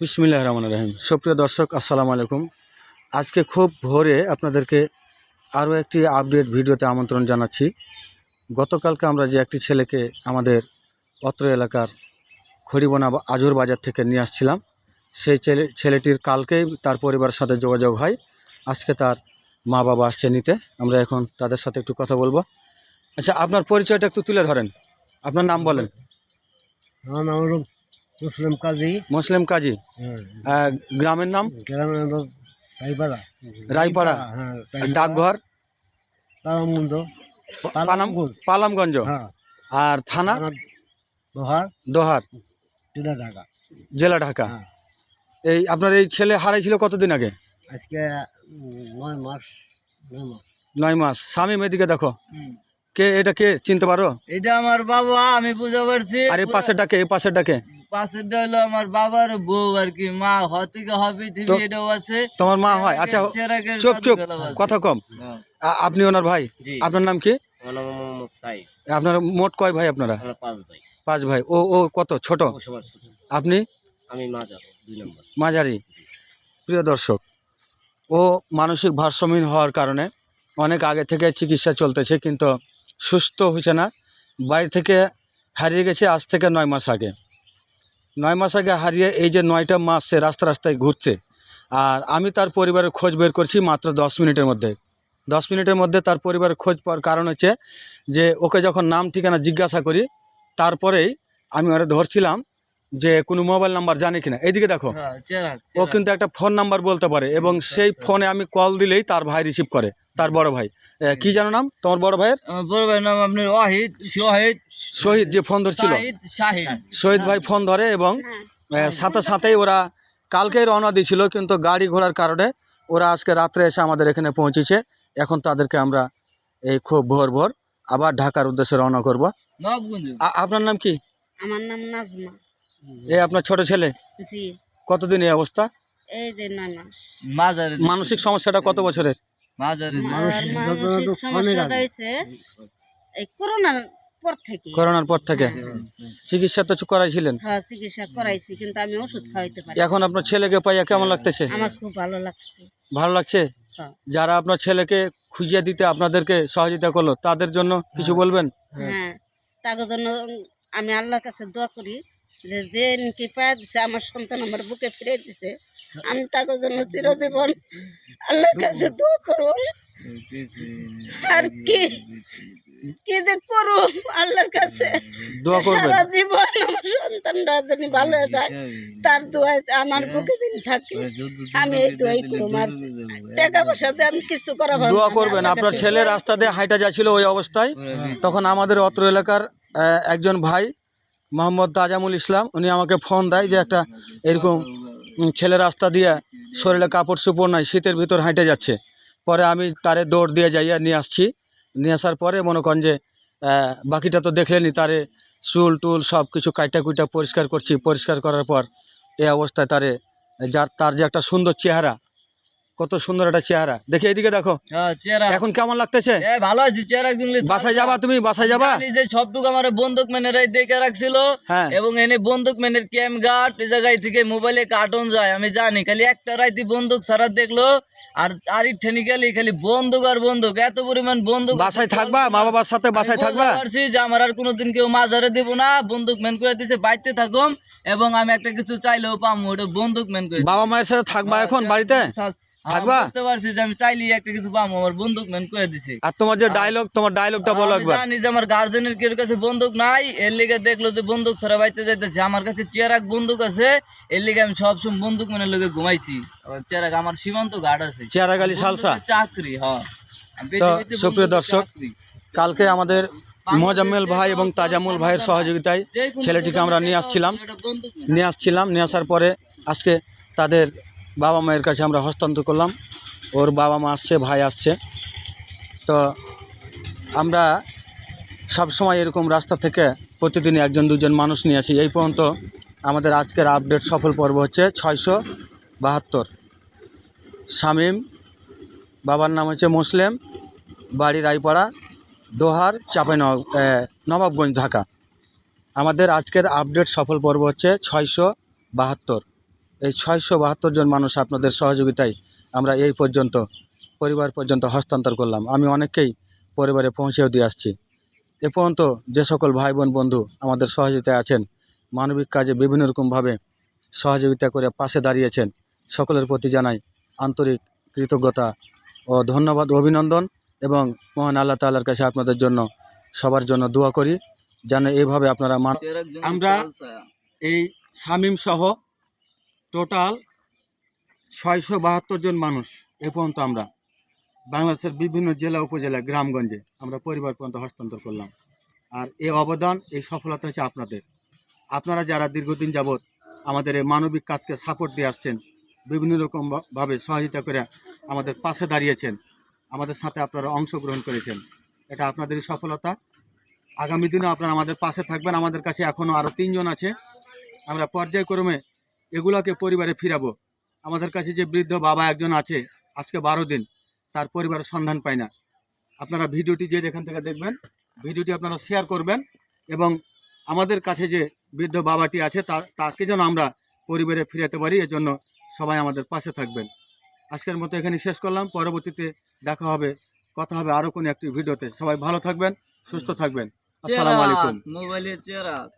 বিসমিল্লাহ রহমান রহিম। সুপ্রিয় দর্শক, আসসালামু আলাইকুম। আজকে খুব ভোরে আপনাদেরকে আরও একটি আপডেট ভিডিওতে আমন্ত্রণ জানাচ্ছি। গতকালকে আমরা যে একটি ছেলেকে আমাদের অত্র এলাকার খড়িবোনা আজুর বাজার থেকে নিয়ে আসছিলাম, সেই ছেলে ছেলেটির কালকেই তার পরিবারের সাথে যোগাযোগ হয়। আজকে তার মা বাবা আসছে নিতে। আমরা এখন তাদের সাথে একটু কথা বলব। আচ্ছা আপনার পরিচয়টা একটু তুলে ধরেন। আপনার নাম বলেন। আমার নাম হলো মুসলিম কাজী। মুসলিম কাজী। আহ, গ্রামের নাম? গ্রামের রাইপাড়া রায়পাড়া। হ্যাঁ ডাকঘর? পালামগঞ্জ। পালাম পালামগঞ্জ। হ্যাঁ। আর থানা? দোহার। দোহার। জেলা ঢাকা। জেলা ঢাকা। হ্যাঁ। এই আপনার এই ছেলে হারাইছিল কতদিন আগে? আজকে নয় মাস নয় মাস। স্বামী মেয়েদিকে দেখো। কে এটা কে চিনতে পারো? এটা আমার বাবা আমি বুঝতে পারছি। আর এই পাশের ডাকে এই পাশের ডাকে পাশেরটা হলো আমার বাবার বউ আর কি মা। হতিকে হবে এটাও আছে। তোমার মা হয়? আচ্ছা চুপ চুপ কথা কম। হ্যাঁ। আপনি ওনার ভাই? আপনার নাম কি? আপনার মোট কয় ভাই আপনারা? পাঁচ ভাই। ও ও কত? ছোট। আপনি? আমি মাঝারি। প্রিয় দর্শক ও মানসিক ভারসাম্যহীন হওয়ার কারণে অনেক আগে থেকে চিকিৎসা চলতেছে কিন্তু সুস্থ হয়েছে না। বাড়ি থেকে হারিয়ে গেছে আজ থেকে নয় মাস আগে। নয় মাস আগে হারিয়ে এই যে নয়টা মাস সে রাস্তা রাস্তায় ঘুরছে। আর আমি তার পরিবারের খোঁজ বের করছি মাত্র দশ মিনিটের মধ্যে। দশ মিনিটের মধ্যে তার পরিবারের খোঁজ পাওয়ার কারণ হচ্ছে যে ওকে যখন নাম ঠিকানা জিজ্ঞাসা করি, তারপরেই আমি ওরা ধরছিলাম যে কোনো মোবাইল নাম্বার জানে কিনা। এইদিকে দেখো। হ্যাঁ, ও কিন্তু একটা ফোন নাম্বার বলতে পারে এবং সেই ফোনে আমি কল দিলেই তার ভাই রিসিভ করে তার বড় ভাই। কি জানো নাম? তোমার বড় ভাইয়ের? বড় ভাইয়ের নাম আপনার ওয়াহিদ শহীদ। শহীদ যে ফোন ধরছিল। শাহিদ ভাই ফোন ধরে এবং সাথে সাথেই ওরা কালকেই রওনা দিয়েছিল কিন্তু গাড়ি ঘোড়ার কারণে ওরা আজকে রাত্রে এসে আমাদের এখানে পৌঁছেছে। এখন তাদেরকে আমরা এই খুব ভোর ভোর আবার ঢাকার উদ্দেশ্যে রওনা করব। আপনার নাম কি? আমার নাম নাজমা। এই আপনার ছোট ছেলে? জি। কতদিন এই অবস্থা? এই যে নয় মাস। মাজারে মানসিক সমস্যাটা কত বছরের? মাজারে মানসিক। হয়েছে। এই করোনার পর থেকে। করোনার পর থেকে? চিকিৎসা তো করাইছিলেন? হ্যাঁ চিকিৎসা করাইছি কিন্তু আমি ওষুধ খাওয়াইতে পারি এখন আপনার ছেলেকে পাইয়া কেমন লাগতেছে? আমার খুব ভালো লাগছে। ভালো লাগছে? হ্যাঁ। যারা আপনার ছেলেকে খুঁজিয়ে দিতে আপনাদেরকে সহযোগিতা করল তাদের জন্য কিছু বলবেন? হ্যাঁ জন্য আমি আল্লাহর কাছে দোয়া করি। যে যে কি পায় দিছে আমার সন্তান আমার বুকে ফিরে দিছে। আমি তাকে জন্য চিরজীবন আল্লাহর কাছে দোয়া করব। আর কি কি যে করু আল্লাহর কাছে? দোয়া করবেন। সারা জীবন আমার সন্তানরা যেন ভালো হয়ে যায় তার দোয়ায় আমার বুকে দিন থাকে। আমি এই দোয়াই করব আর টাকা পয়সাতে আমি কিছু করা দোয়া। করবেন আপনার ছেলে রাস্তা দিয়ে হাইটা যাচ্ছিল ওই অবস্থায়। তখন আমাদের অত্র এলাকার একজন ভাই মোহাম্মদ তাজামুল ইসলাম, উনি আমাকে ফোন দেয় যে একটা এরকম ছেলে রাস্তা দিয়ে শরীরে কাপড় চোপড় নাই, শীতের ভিতর হাঁটে যাচ্ছে। পরে আমি তারে দৌড় দিয়ে যাইয়া নিয়ে আসছি। নিয়ে আসার পরে মনে করেন যে বাকিটা তো দেখলেনি তারে চুল টুল সব কিছু কাইটা কুইটা পরিষ্কার করছি। পরিষ্কার করার পর এই অবস্থায় তারে, যার, তার যে একটা সুন্দর চেহারা কত সুন্দর একটা চেহারা। দেখি এইদিকে দেখো। হ্যাঁ এখন কেমন লাগতেছে? ভালো আছি দিনলে বাসায় যাবা তুমি? বাসায় যাবা? যে সবটুকু আমার বন্দুক ম্যানেরাই দেখে রাখছিল। হ্যাঁ। এবং এনে বন্দুক ম্যানের ক্যাম গার্ড এই জায়গায় থেকে মোবাইলে কার্টুন যায় আমি জানি। খালি একটা রাইতে বন্দুক সারা দেখল আর আরি ঠেনি গেলি খালি বন্দুক আর বন্দুক। এত পরিমাণ বন্দুক বাসায় থাকবা? মা বাবার সাথে বাসায় থাকবা? পারছি যে আমার আর কোনোদিন কেউ মাঝারে দেব না। বন্দুক করে দিছে বাইতে থাকুম। এবং আমি একটা কিছু চাইলেও পাবো ওটা বন্দুক করে বাবা মায়ের সাথে থাকবা এখন বাড়িতে? থাকবা? থাকবা? বুঝতে পারছি যে আমি চাইলেই একটা কিছু পাবো আমার বন্দুক ম্যান করে দিছে। আর তোমার যে ডায়লগ তোমার ডায়লগটা বলো আমি একবার। জানি যে আমার গার্জেনের কেউ কাছে বন্দুক নাই এর লিগে দেখল যে বন্দুক ছাড়া বাইতে যাইতেছে। আমার কাছে চেয়ারাক বন্দুক আছে এর লিগে আমি সবসময় বন্দুক ঘুমাইছি। চেয়ারাক আমার সীমান্ত গার্ড আছে। সালসা। চাকরি হ্যাঁ তো সুপ্রিয় দর্শক কালকে আমাদের মোজাম্মেল ভাই এবং তাজামুল ভাইয়ের সহযোগিতায় ছেলেটিকে আমরা নিয়ে আসছিলাম। নিয়ে আসছিলাম নিয়ে আসার পরে আজকে তাদের বাবা মায়ের কাছে আমরা হস্তান্তর করলাম। ওর বাবা মা আসছে, ভাই আসছে। তো আমরা সব সময় এরকম রাস্তা থেকে প্রতিদিন একজন, দুজন মানুষ নিয়ে আসি। এই পর্যন্ত আমাদের আজকের আপডেট সফল পর্ব হচ্ছে ছয়শো বাহাত্তর। শামীম, বাবার নাম হচ্ছে মুসলিম, বাড়ি রায়পাড়া, দোহার, চাপাই নবাবগঞ্জ, ঢাকা। আমাদের আজকের আপডেট সফল পর্ব হচ্ছে ছয়শো বাহাত্তর। এই ছয়শো বাহাত্তর জন মানুষ আপনাদের সহযোগিতায় আমরা এই পর্যন্ত পরিবার পর্যন্ত হস্তান্তর করলাম। আমি অনেককেই পরিবারে পৌঁছেও দিয়ে আসছি। এ পর্যন্ত যে সকল ভাই বোন বন্ধু আমাদের সহযোগিতায় আছেন মানবিক কাজে বিভিন্ন রকমভাবে সহযোগিতা করে পাশে দাঁড়িয়েছেন সকলের প্রতি জানাই আন্তরিক কৃতজ্ঞতা ও ধন্যবাদ অভিনন্দন এবং মহান আল্লাহ তাআলার কাছে আপনাদের জন্য সবার জন্য দোয়া করি যেন এইভাবে আপনারা আমরা- এই শামীম সহ টোটাল ছয়শো বাহাত্তর জন মানুষ এ পর্যন্ত আমরা বাংলাদেশের বিভিন্ন জেলা, উপজেলা, গ্রামগঞ্জে আমরা পরিবার পর্যন্ত হস্তান্তর করলাম। আর এই অবদান, এই সফলতা হচ্ছে আপনাদের। আপনারা যারা দীর্ঘদিন যাবৎ আমাদের এই মানবিক কাজকে সাপোর্ট দিয়ে আসছেন, বিভিন্ন রকমভাবে সহযোগিতা করে আমাদের পাশে দাঁড়িয়েছেন, আমাদের সাথে আপনারা অংশগ্রহণ করেছেন, এটা আপনাদেরই সফলতা। আগামী দিনে আপনারা আমাদের পাশে থাকবেন। আমাদের কাছে এখনও আরও তিনজন আছে। আমরা পর্যায়ক্রমে এগুলাকে পরিবারে ফিরাবো। আমাদের কাছে যে বৃদ্ধ বাবা একজন আছে আজকে বারো দিন তার পরিবারের সন্ধান পায় না। আপনারা ভিডিওটি যে যেখান থেকে দেখবেন ভিডিওটি আপনারা শেয়ার করবেন এবং আমাদের কাছে যে বৃদ্ধ বাবাটি আছে তা তাকে যেন আমরা পরিবারে ফিরাতে পারি এজন্য সবাই আমাদের পাশে থাকবেন। আজকের মতো এখানে শেষ করলাম। পরবর্তীতে দেখা হবে কথা হবে আরও কোনো একটি ভিডিওতে। সবাই ভালো থাকবেন সুস্থ থাকবেন। আসসালামু আলাইকুম। মোবাইলের চেরাক